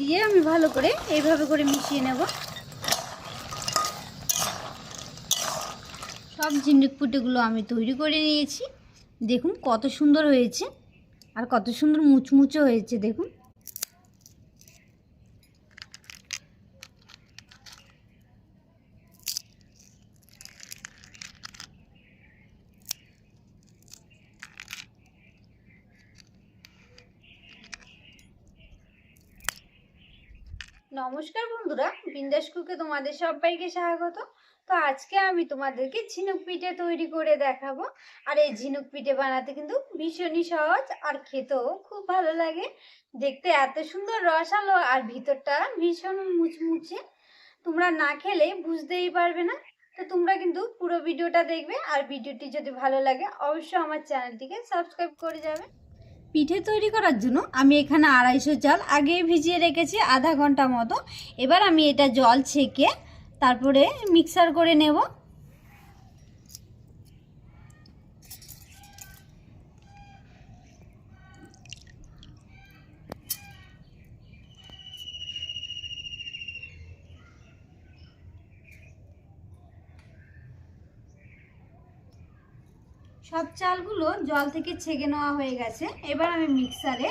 দিয়ে আমি ভালো করে এইভাবে করে মিশিয়ে নেব। সব ঝিনুক পুটেগুলো আমি তৈরি করে নিয়েছি। দেখুন কত সুন্দর হয়েছে। আর কত সুন্দর মুচমুচো হয়েছে, দেখুন। নমস্কার বন্ধুরা, বিন্দাস কুকে তোমাদের সবাইকে স্বাগত। তো আজকে আমি তোমাদেরকে ঝিনুক পিঠে তৈরি করে দেখাবো। আর এই ঝিনুক পিঠে বানাতে কিন্তু ভীষণই সহজ আর খেতেও খুব ভালো লাগে। দেখতে এত সুন্দর রসালো আর ভিতরটা ভীষণ মুচমুচে। তোমরা না খেলে বুঝতেই পারবে না। তো তোমরা কিন্তু পুরো ভিডিওটা দেখবে আর ভিডিওটি যদি ভালো লাগে, অবশ্যই আমার চ্যানেলটিকে সাবস্ক্রাইব করে যাবে। পিঠে তৈরি করার জন্য আমি এখানে আড়াইশো চাল আগে ভিজিয়ে রেখেছি আধা ঘণ্টা মতো। এবার আমি এটা জল ছেঁকে তারপরে মিক্সার করে নেব। সব চালগুলো জল থেকে ছেঁকে নেওয়া হয়ে গেছে। এবার আমি মিক্সারে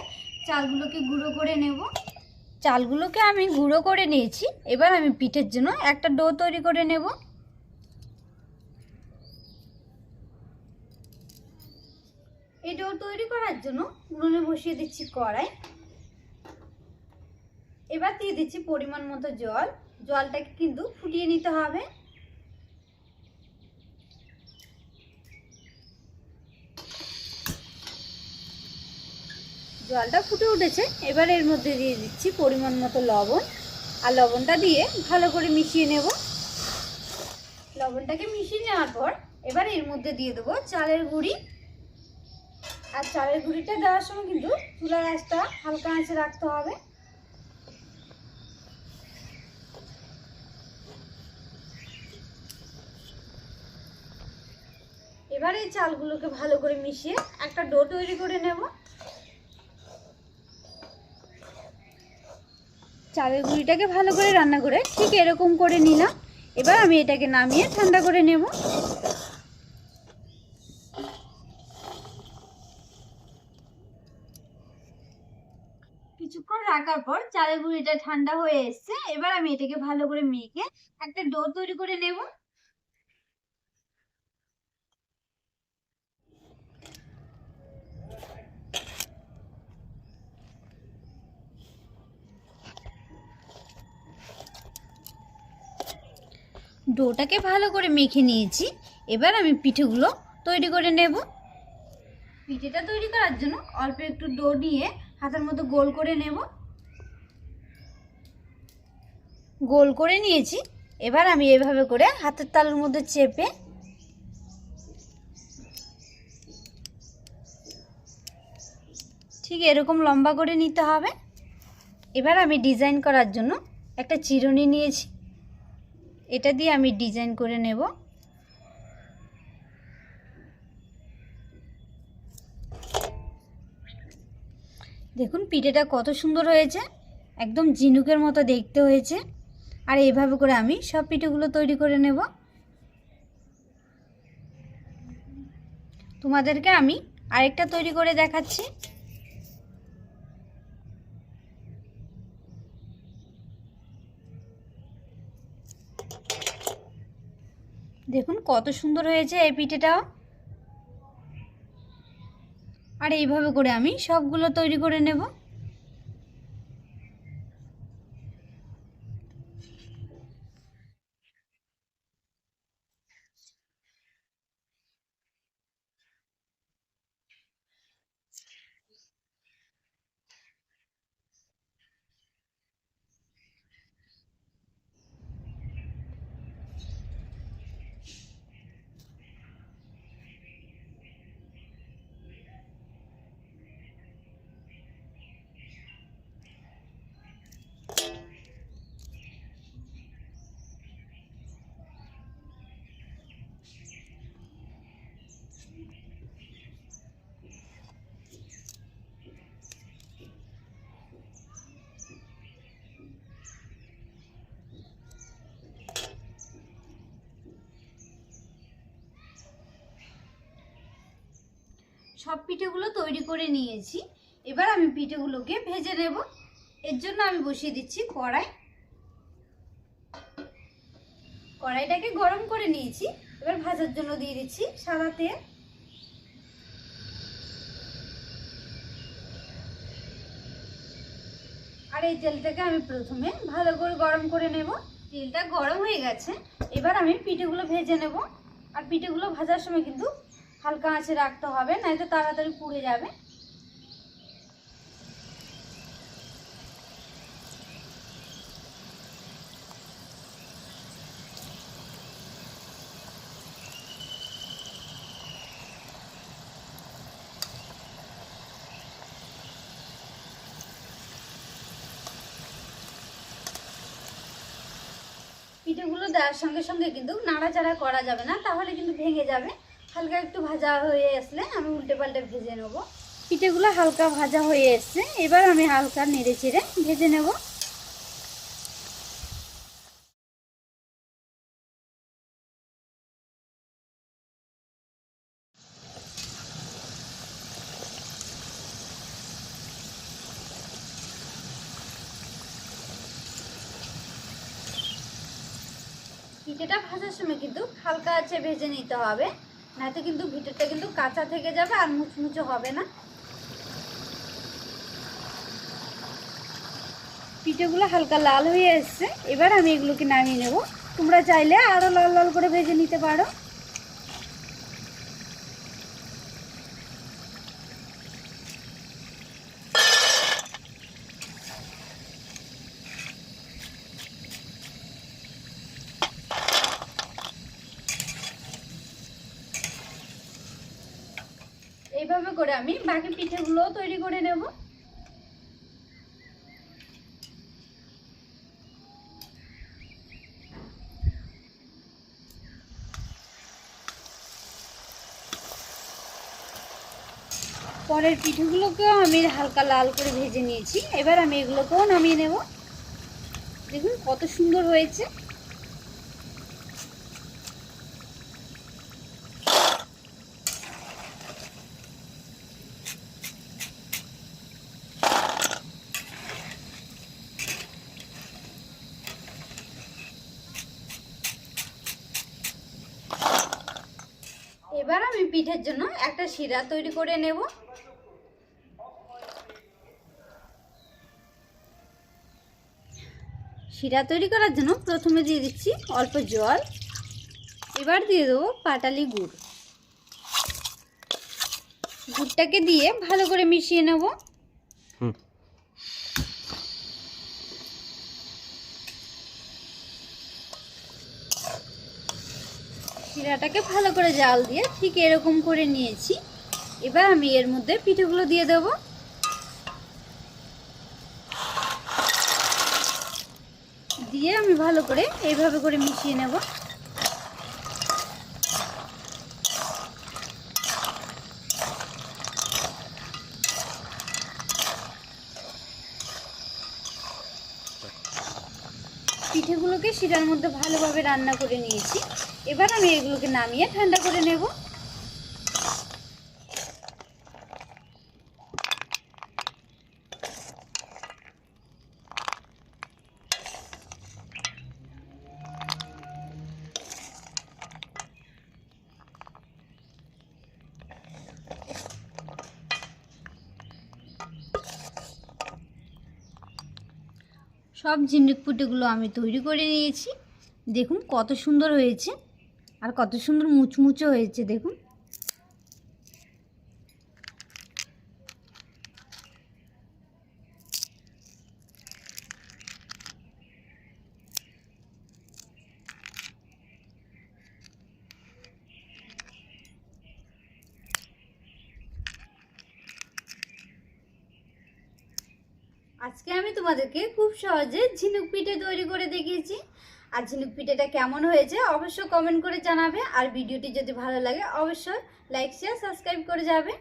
চালগুলোকে গুঁড়ো করে নেব। চালগুলোকে আমি গুঁড়ো করে নিয়েছি। এবার আমি পিঠের জন্য একটা ডো তৈরি করে নেব। এই ডো তৈরি করার জন্য উনুনে বসিয়ে দিচ্ছি কড়াই। এবার দিয়ে দিচ্ছি পরিমাণ মতো জল। জলটাকে কিন্তু ফুটিয়ে নিতে হবে। জলটা ফুটে উঠেছে। এবার এর মধ্যে দিয়ে দিচ্ছি পরিমাণ মতো লবণ। আর লবণটা দিয়ে ভালো করে মিশিয়ে নেব। লবণটাকে মিশিয়ে নেওয়ার পর এবার এর মধ্যে দিয়ে দেবো চালের গুঁড়ি। আর চালের গুঁড়িটা দেওয়ার সময় কিন্তু চুলার আঁচটা হালকা আঁচে রাখতে হবে। এবার এই চালগুলোকে ভালো করে মিশিয়ে একটা ডো তৈরি করে নেব। চালের গুঁড়িটাকে ভালো করে রান্না করে ঠিক এরকম করে নিলাম। এবার আমি এটাকে নামিয়ে ঠান্ডা করে নেব। কিছুক্ষণ রাখার পর চালের গুঁড়িটা ঠান্ডা হয়ে এসছে। এবার আমি এটাকে ভালো করে মেখে একটা ডো তৈরি করে নেব। ডোটাকে ভালো করে মেখে নিয়েছি। এবার আমি পিঠেগুলো তৈরি করে নেব। পিঠেটা তৈরি করার জন্য অল্প একটু ডো নিয়ে হাতের মতো গোল করে নেব। গোল করে নিয়েছি। এবার আমি এভাবে করে হাতের তালুর মধ্যে চেপে ঠিক এরকম লম্বা করে নিতে হবে। এবার আমি ডিজাইন করার জন্য একটা চিরুনি নিয়েছি। এটা দিয়ে আমি ডিজাইন করে নেব। দেখুন, পিঠেটা কত সুন্দর হয়েছে। একদম ঝিনুকের মতো দেখতে হয়েছে। আর এইভাবে করে আমি সব পিঠেগুলো তৈরি করে নেব। তোমাদেরকে আমি আরেকটা তৈরি করে দেখাচ্ছি। দেখুন কত সুন্দর হয়েছে এই পিঠেটাও। আর এইভাবে করে আমি সবগুলো তৈরি করে নেব। সব পিঠেগুলো তৈরি করে নিয়েছি। এবার আমি পিঠেগুলোকে ভেজে নেব। এর জন্য আমি বসিয়ে দিচ্ছি কড়াই। কড়াইটাকে গরম করে নিয়েছি। এবার ভাজার জন্য দিয়ে দিচ্ছি সাদা তেল। আর এই তেলটাকে আমি প্রথমে ভালো করে গরম করে নেব। তেলটা গরম হয়ে গেছে। এবার আমি পিঠেগুলো ভেজে নেব। আর পিঠেগুলো ভাজার সময় কিন্তু হালকা আঁচে রাখতে হবে নয়তো তাড়াতাড়ি পুড়ে যাবে। পিঠেগুলো দেওয়ার সঙ্গে সঙ্গে কিন্তু নাড়াচাড়া করা যাবে না, তাহলে কিন্তু ভেঙে যাবে। হালকা একটু ভাজা হয়ে আসলে আমি উল্টে পাল্টে ভেজে নেব। পিঠেগুলো হালকা ভাজা হয়ে এসছে। এবার আমি হালকা নেড়ে চেড়ে ভেজে নেব। পিঠেটা ভাজার সময় কিন্তু হালকা আছে ভেজে নিতে হবে। নয়তো কিন্তু ভিতরটা কিন্তু কাঁচা থেকে যাবে আর মুচমুচে হবে না। পিঠেগুলো হালকা লাল হয়ে এসছে। এবার আমি এগুলোকে নামিয়ে নেব। তোমরা চাইলে আরও লাল লাল করে ভেজে নিতে পারো। এইভাবে করে আমি বাকি পিঠেগুলো তৈরি করে নেব। পরের পিঠেগুলোকেও আমি হালকা লাল করে ভেজে নিয়েছি। এবার আমি এগুলোকেও নামিয়ে নেব। দেখুন কত সুন্দর হয়েছে। এবার আমি পিঠের জন্য একটা শিরা তৈরি করে নেব। শিরা তৈরি করার জন্য প্রথমে দিয়ে দিচ্ছি অল্প জল। এবার দিয়ে দেবো পাটালি গুড়। গুড়টাকে দিয়ে ভালো করে মিশিয়ে নেব। শিরাটাকে ভালো করে জাল দিয়ে ঠিক এরকম করে নিয়েছি। এবার আমি এর মধ্যে পিঠেগুলো দিয়ে দেব। দিয়ে আমি ভালো করে এইভাবে করে মিশিয়ে নেব। পিঠেগুলোকে শিরার মধ্যে ভালোভাবে রান্না করে নিয়েছি। এবার আমি এগুলোকে নামিয়ে ঠান্ডা করে নেব। সব ঝিনুক পুটেগুলো আমি তৈরি করে নিয়েছি। দেখুন কত সুন্দর হয়েছে। আর কত সুন্দর মুচমুচে হয়েছে, দেখুন। আজকে আমি তোমাদেরকে খুব সহজে ঝিনুক পিঠে তৈরি করে দেখিয়েছি। আর ঝিলুক পিঠেটা কেমন হয়েছে অবশ্যই কমেন্ট করে জানাবে। আর ভিডিওটি যদি ভালো লাগে, অবশ্যই লাইক শেয়ার সাবস্ক্রাইব করে যাবে।